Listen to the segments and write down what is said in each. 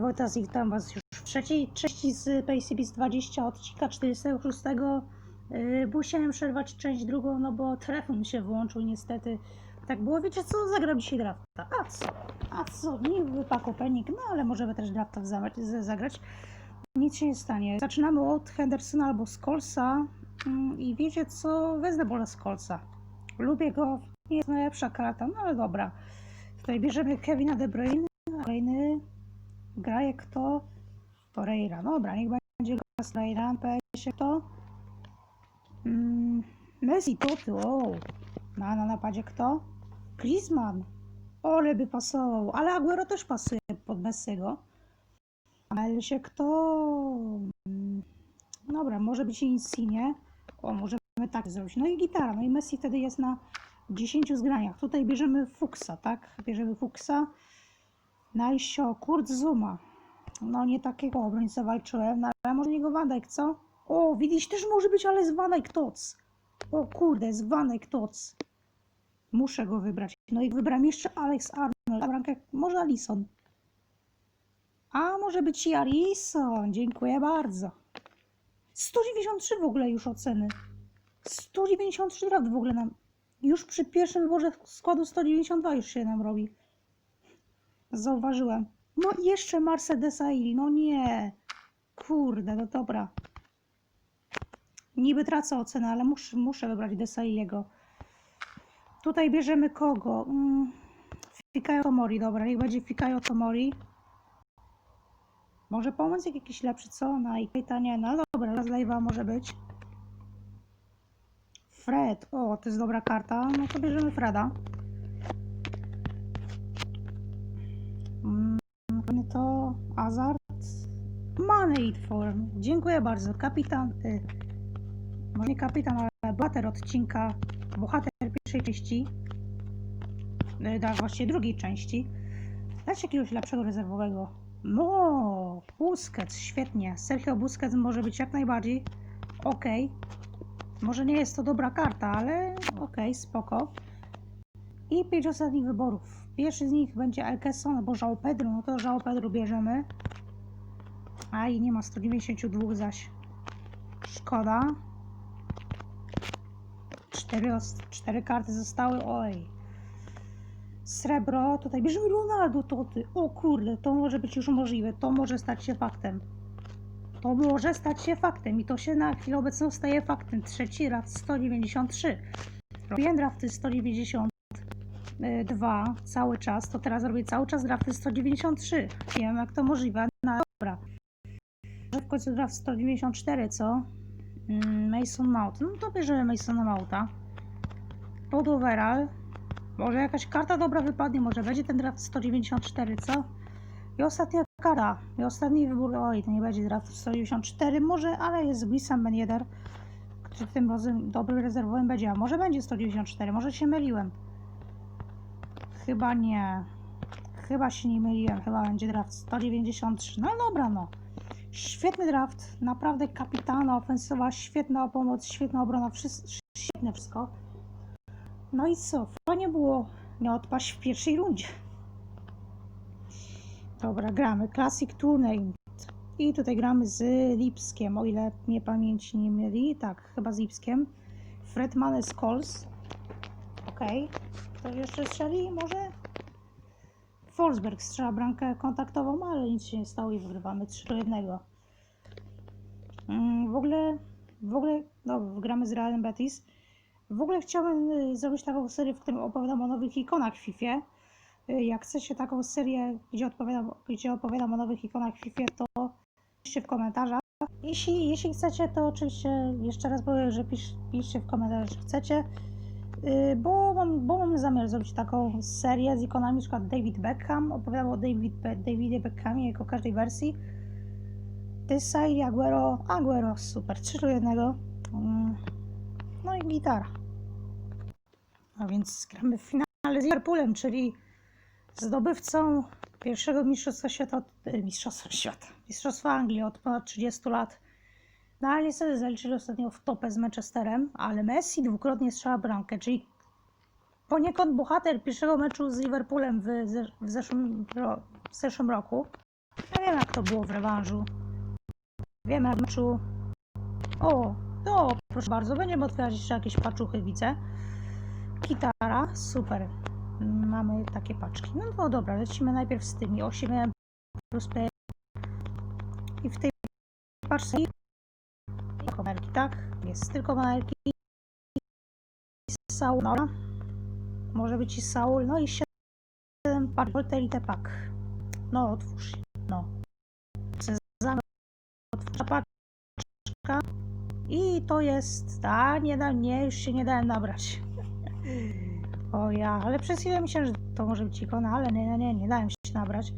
Wojtas, witam Was już w trzeciej części z PayCBs 20 odcinka 46. Yy, musiałem przerwać część drugą, no bo telefon się wyłączył niestety. Tak było, wiecie co, zagram dzisiaj drafta. A co? A co? Nie wypakł penik, no ale możemy też drafta zagrać. Nic się nie stanie. Zaczynamy od Hendersona albo Skolsa mm, i wiecie co, wezmę Bola Skolsa. Lubię go, nie jest najlepsza karta, no ale dobra. Tutaj bierzemy Kevina De Bruyne, kolejny gra jak to Torreira. Dobra, niech będzie z Torreira, się kto? Mm, Messi, to ty, o. Na, na napadzie kto? Griezmann. Ole by pasował, ale Aguero też pasuje pod Messiego. Ale się kto? Mm, Dobra, może być Insigne. O, możemy tak zrobić. No i gitara, no i Messi wtedy jest na 10 zgraniach. Tutaj bierzemy Fuchsa, tak? Bierzemy Fuchsa. Najsio, Kurt Zuma. No nie takiego obrońcę walczyłem, no, ale może niego Van Dijk, co? O, widzisz, też może być, ale z Van Dijk Tots. O kurde, Van Dijk Tots. Muszę go wybrać. No i wybrałem jeszcze Alex Arnold, a bramkę może Alison. A może być i Alison, dziękuję bardzo. 193 w ogóle już oceny. 193 draft w ogóle nam. Już przy pierwszym wyborze składu 192 już się nam robi. Zauważyłem. No i jeszcze Mercedesa i no nie. Kurde, no dobra. Niby tracę ocenę, ale muszę, wybrać Desailliego. Tutaj bierzemy kogo? Mm, Fikayo Tomori, dobra, niech będzie Fikayo Tomori. Może pomóc jak jakiś lepszy, co? Na Ikejta nie, no dobra, raz live'a może być. Fred, o, to jest dobra karta, no to bierzemy Freda. To Azart. Money Form. Dziękuję bardzo. Kapitan, y, może nie kapitan, ale bohater odcinka, bohater pierwszej części, y, tak, właściwie drugiej części. Dać jakiegoś lepszego rezerwowego. No, Busquets, świetnie. Sergio Busquets może być jak najbardziej ok. Może nie jest to dobra karta, ale ok, spoko. I pięć ostatnich wyborów. Pierwszy z nich będzie Elkeson albo João Pedro. No to João Pedro bierzemy. A i nie ma 192 zaś. Szkoda. Cztery, cztery karty zostały. Oj. Srebro. Tutaj bierzemy Ronaldo Toty. O kurde, to może być już możliwe. To może stać się faktem. To może stać się faktem i to się na chwilę obecną staje faktem. Trzeci raz 193. Robiłem drafty 192 cały czas, to teraz robię cały czas drafty 193. Nie wiem jak to możliwe, no dobra. Może w końcu draft 194, co? Mm, Mason Mount. No to bierzemy Masona Mounta. Pod overall. Może jakaś karta dobra wypadnie, może będzie ten draft 194, co? I ostatnia kara. I ostatni wybór. Oj, to nie będzie draft 194, może, ale jest Wissam Ben Yedder, który tym razem dobrym rezerwowym będzie. A może będzie 194, może się myliłem. Chyba nie. Chyba się nie myliłem. Chyba będzie draft 193. No dobra, no. Świetny draft. Naprawdę kapitalna ofensywa, świetna pomoc, świetna obrona. Wszystko, świetne wszystko. No i co? Fajnie było nie odpaść w pierwszej rundzie. Dobra, gramy Classic Tournament. I tutaj gramy z Lipskiem, o ile mnie pamięć nie myli. Tak, chyba z Lipskiem. Fredman Scholes. Okej. Ktoś jeszcze strzeli? Może? Forsberg strzela bramkę kontaktową, ale nic się nie stało i wygrywamy 3 do 1. Mm, w ogóle, w ogóle, no, gramy z Realem Betis. W ogóle chciałbym y, zrobić taką serię, w którym opowiadam o nowych ikonach w FIFA. Y, Jak chcecie taką serię, gdzie opowiadam, gdzie opowiadam o nowych ikonach w FIFA, to piszcie w komentarzach. Jeśli, jeśli chcecie, to oczywiście jeszcze raz powiem, że pisz, piszcie w komentarzach, że chcecie. Y, Bo mam, bo mam zamiar zrobić taką serię z ikonami, na przykład David Beckham. Opowiadam o David, Davidzie Beckhamie jako każdej wersji. Desai, Aguero, Aguero, super, 3 do 1. Mm, No i gitara. A więc gramy w finale z Liverpoolem, czyli zdobywcą pierwszego mistrzostwa świata, mistrzostwa świata, mistrzostwa Anglii od ponad 30 lat. No ale niestety zaliczyli ostatnio w topę z Manchesterem, ale Messi dwukrotnie strzela bramkę, czyli poniekąd bohater pierwszego meczu z Liverpoolem w, w, zeszłym, w zeszłym roku. Ja wiem jak to było w rewanżu. Wiem jak w meczu. O, to proszę bardzo, będziemy otwierać jeszcze jakieś paczuchy, widzę. Gitara, super. Mamy takie paczki. No to dobra, lecimy najpierw z tymi 8 plus P. I w tej paczce kamerki, tak? Jest tylko kamerki. Saul, no. Może być i Saul, no i 7 paczek, Volterite Pack. No, otwórz no. Sezam, otwórz paczka. I to jest, a nie da, nie, już się nie dałem nabrać. O ja, ale przez chwilę myślałem, że to może być ikona, ale nie, nie, nie, nie dałem się nabrać.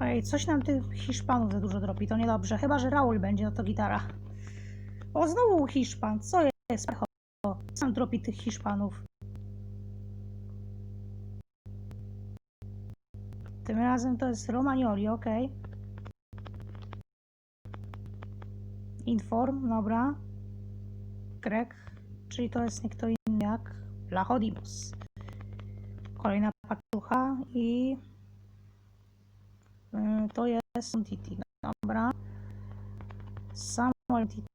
Ej, coś nam tych Hiszpanów za dużo dropi, to niedobrze. Chyba, że Raul będzie, no to gitara. O, znowu Hiszpan, co jest? O, sam dropi tych Hiszpanów. Tym razem to jest Romagnoli, ok. Inform, dobra. Grek, czyli to jest nie kto inny jak Lachodimos. Kolejna paczucha i to jest Titi, dobra. Samuel Titi.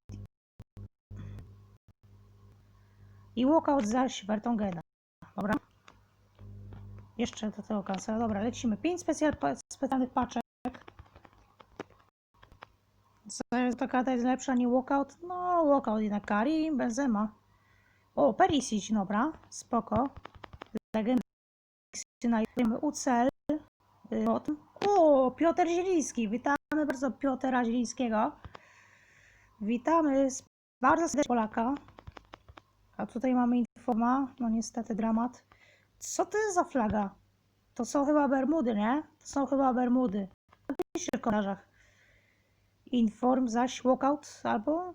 I walkout zaś Vertongena, dobra. Jeszcze do tego kancela, dobra, lecimy. 5 specjal, specjalnych paczek. Ta karta jest lepsza niż walkout? No, walkout jednak Kari, Benzema. O, Perisic, dobra, spoko. Legenda Mamy UCL. O Piotr Zieliński. Witamy bardzo Piotra Zielińskiego. Witamy bardzo serdecznie Polaka. A tutaj mamy informa. No niestety dramat. Co to jest za flaga? To są chyba Bermudy, nie? To są chyba Bermudy. Pisze w komentarzach. Inform zaś walkout albo...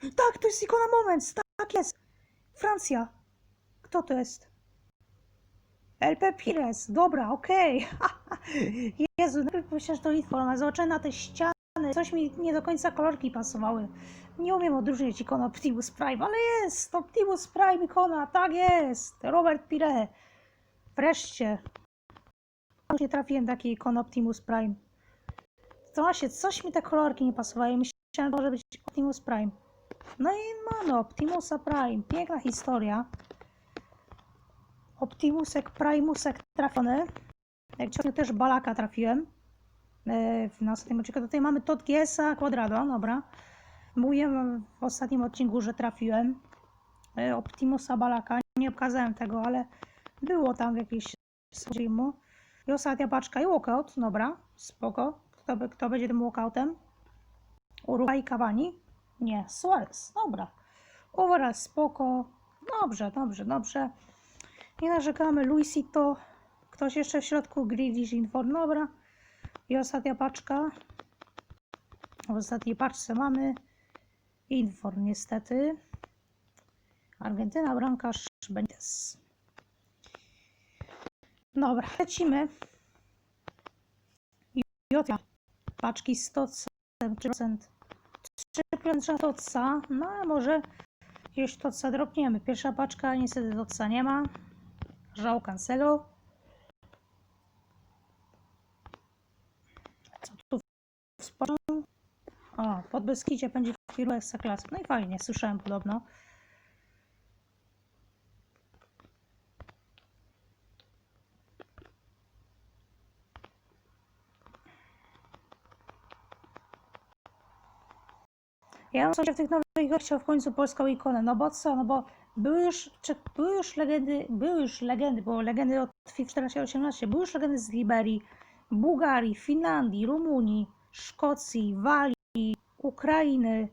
Tak, to jest ikona Moments. Tak jest. Francja. Kto to jest? LP Pires. Dobra, okej. Jezu, najpierw że to a zobaczyłem na te ściany. Coś mi nie do końca kolorki pasowały. Nie umiem odróżnić ikona Optimus Prime, ale jest! Optimus Prime ikona, tak jest! Robert Pire. Wreszcie. Nie trafiłem takiej ikony Optimus Prime. To właśnie, coś mi te kolorki nie pasowały. Myślałem, że może być Optimus Prime. No i mamy Optimusa Prime. Piękna historia. Optimusek, Primusek trafiony. Jak ciągle też Balaka trafiłem. E, W następnym odcinku tutaj mamy Todd Giesa Quadrado, dobra. Mówiłem w ostatnim odcinku, że trafiłem e, Optimusa Balaka. Nie pokazałem tego, ale było tam w jakiejś filmu. I ostatnia paczka i walkout, dobra, spoko. Kto, kto będzie tym walkoutem? Uruguay Cavani? Nie, Suarez, dobra. Overall spoko. Dobrze, dobrze, dobrze. Nie narzekamy. Luisito. Ktoś jeszcze w środku? Grealish Inform, dobra. I ostatnia paczka. W ostatniej paczce mamy Inform niestety. Argentyna, bramkarz Benitez. Dobra, lecimy. Jota. Paczki z tocem 3%. 3% toca. No a może jakiegoś toca dropniemy. Pierwsza paczka, niestety toca nie ma. Żał Cancelo. Co tu wspomnę? O, pod Beskidzie będzie firma Ekstraklasy. No i fajnie, słyszałem podobno. Ja bym sobie w tych nowych chciał w końcu polską ikonę. No bo co? No bo były już, czy, były już legendy, były już legendy, bo legendy od FIFA 14-18, były już legendy z Liberii, Bułgarii, Finlandii, Rumunii, Szkocji, Walii, Ukrainy.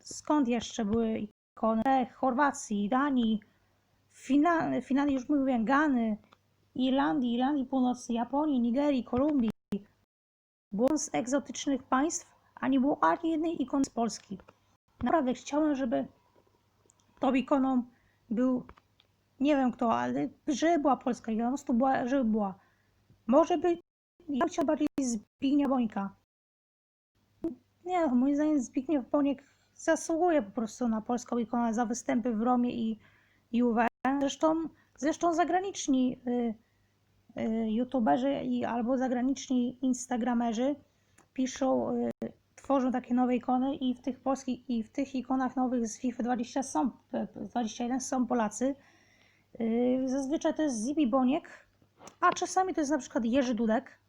Skąd jeszcze były ikony? Chorwacji, Danii, Fina, Finlandii już mówiłem, Gany, Irlandii, Irlandii Północnej, Japonii, Nigerii, Kolumbii. Było z egzotycznych państw, a nie było ani jednej ikony z Polski. Naprawdę chciałem, żeby tą ikoną był, nie wiem kto, ale żeby była polska ikona, po prostu była, żeby była. Może by, ja chciałam bardziej Zbigniew Bońka. Nie, moim zdaniem Zbigniew Boniek zasługuje po prostu na polską ikonę za występy w Romie i, UW. Zresztą, zresztą zagraniczni y, y, youtuberzy i albo zagraniczni instagramerzy piszą, y, tworzą takie nowe ikony i w tych polskich i w tych ikonach nowych z FIFA 20 są, p- p- 21 są Polacy. Y, Zazwyczaj to jest Zibi Boniek, a czasami to jest na przykład Jerzy Dudek.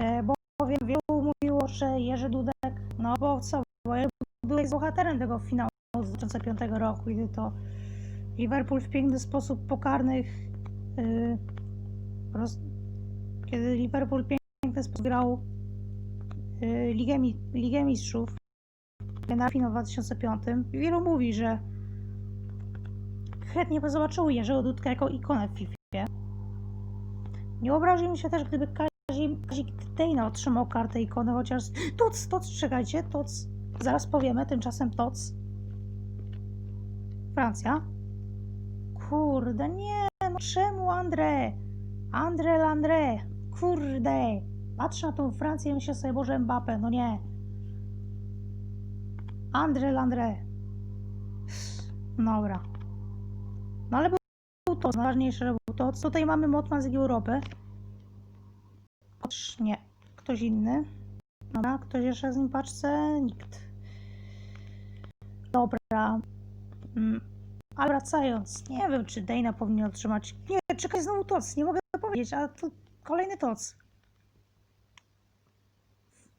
E, Bo wiem, wielu mówiło, że Jerzy Dudek, no bo co, bo Jerzy Dudek jest bohaterem tego finału z 2005 roku, kiedy to Liverpool w piękny sposób pokarnych, y, roz, kiedy Liverpool piękny sposób grał Ligę, Mi- Ligę Mistrzów na finał w 2005. Wielu mówi, że chętnie by zobaczyły Jerzego Dudka jako ikonę w FIFA. Nie obraził mi się też, gdyby Kazik Dejna otrzymał kartę ikony, chociaż Toc, Toc, czekajcie, Toc, zaraz powiemy, tymczasem Toc. Francja. Kurde, nie, no czemu André? André Landré, kurde. Patrzę na tą Francję i myślę sobie, Boże Mbappé, no nie. André Landré. Dobra. No ale był to, najważniejsze, był to. Tutaj mamy Motman z Europy. Otóż nie. Ktoś inny. Dobra, ktoś jeszcze z nim paczce? Nikt. Dobra. Mm. Ale wracając, nie wiem, czy Dana powinien otrzymać. Nie, czekaj, znowu toc, nie mogę powiedzieć, a tu kolejny toc.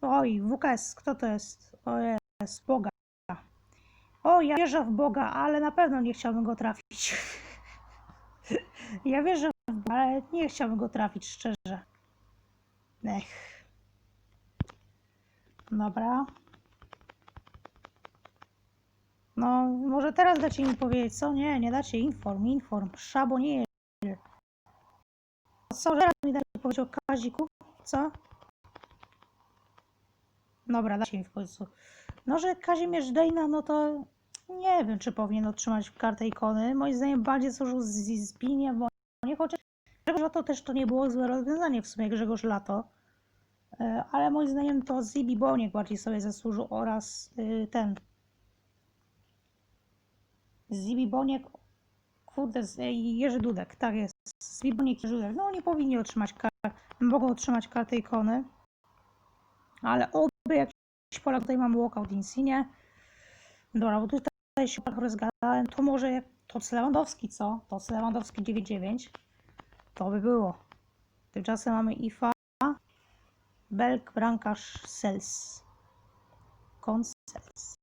Oj, WKS, kto to jest? O jest, Boga. O, ja wierzę w Boga, ale na pewno nie chciałbym go trafić. ja wierzę w Boga, ale nie chciałbym go trafić, szczerze. Ech. Dobra. No, może teraz dacie mi powiedzieć, co? Nie, nie dacie. Inform, inform. Szabo nie jest. Co, teraz mi dacie powiedzieć o Kaziku? Co? Dobra, dacie mi w końcu. No, że Kazimierz Dejna, no to nie wiem, czy powinien otrzymać kartę ikony. Moim zdaniem bardziej służył Zbinie, bo nie chociaż Grzegorz Lato też to nie było złe rozwiązanie w sumie, Grzegorz Lato. E, Ale moim zdaniem to Zibi Boniek bardziej sobie zasłużył oraz y, ten Zibi Boniek, kurde, Jerzy Dudek, tak jest. Zibi Boniek Jerzy Dudek, no oni powinni otrzymać kartę, mogą otrzymać kartę ikony, ale oby jakiś Polak, tutaj mamy walkout Insigne, dobra, bo tutaj się tak rozgadałem, to może jak to Lewandowski, co? To Lewandowski 9-9, to by było. Tymczasem mamy IFA, Belk, Brankarz, Sels, Konsels.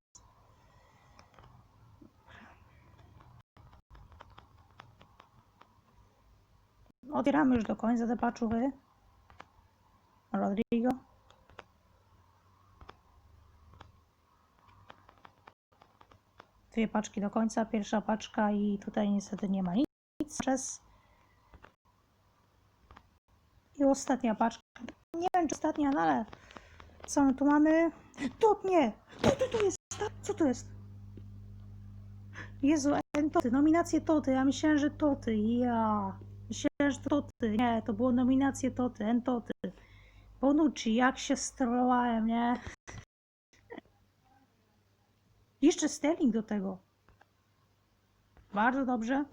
Otwieramy już do końca te paczuchy. Rodrigo. Dwie paczki do końca, pierwsza paczka i tutaj niestety nie ma nic. Przez... I ostatnia paczka. Nie wiem czy ostatnia, no ale co my tu mamy? Tu nie! Tu, tu, tu jest! Co to jest? Jezu, Toty, nominacje Toty. Ja myślałem, że Toty. Ja. Myślałem, że to Toty. Nie, to było nominacje Toty, en Toty. Bonucci, jak się strollowałem, nie? Jeszcze Sterling do tego. Bardzo dobrze.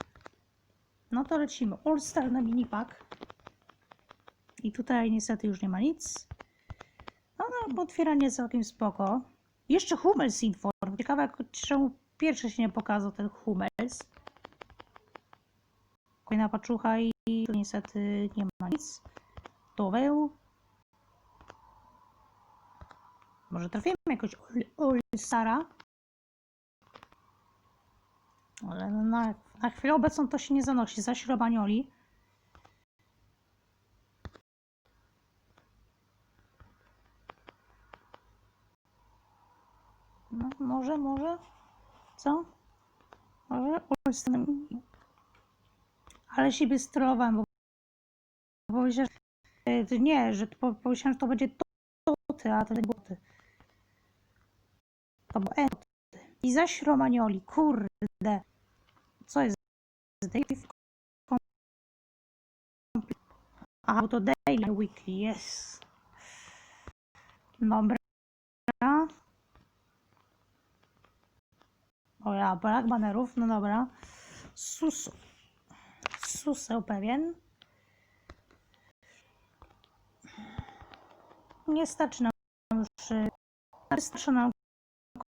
No to lecimy. All Star na minipack. I tutaj niestety już nie ma nic. No, no otwieranie całkiem spoko. Jeszcze Hummels Inform. Ciekawe, czemu pierwszy się nie pokazał ten Hummels. Kolejna paczucha i tu niestety nie ma nic. Toweł. Może trafimy jakoś All-Stara. Ale na, na chwilę obecną to się nie zanosi. Zaś Romagnoli. No, może, może. Co? Może? All-Star. Ale siebie sterowałem, bo powiedziałem, że nie, że to, powiedziałem, że to będzie toty, a to boty. To było enty. I zaś Romagnoli, kurde co jest daily complete. Aha, to daily, weekly, yes. Dobra. O ja, brak banerów, no dobra. Susu. Suseł pewien. Nie starczy nam już... E, starczy nam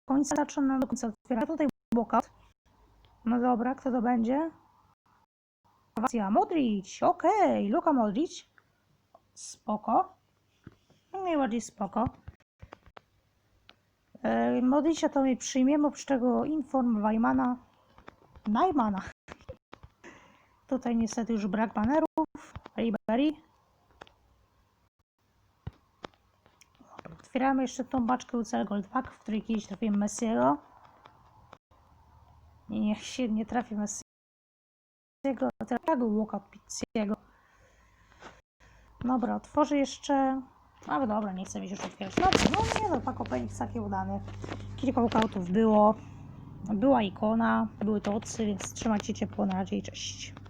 końca, starczy nam do końca otwiera. Tutaj blokad. No dobra, kto to będzie? Kroacja, Modric, okej, Luka Modric. Spoko. Najbardziej spoko. E, Modricia to mi przyjmiemy, oprócz tego inform Weimana. Najmana. Tutaj niestety już brak banerów. Dobra, Otwieramy jeszcze tą baczkę UCL Gold Pack, w której kiedyś trafiłem Messiego. Nie, niech się nie trafi Messiego, trafił walkout Pizziego. Dobra, otworzę jeszcze... No dobra, nie chcę mi się już otwierać. Dobra, no nie no, Pack Opening jest taki udany. Kilka walkoutów było. Była ikona, były tocy, więc trzymajcie ciepło, na razie i cześć.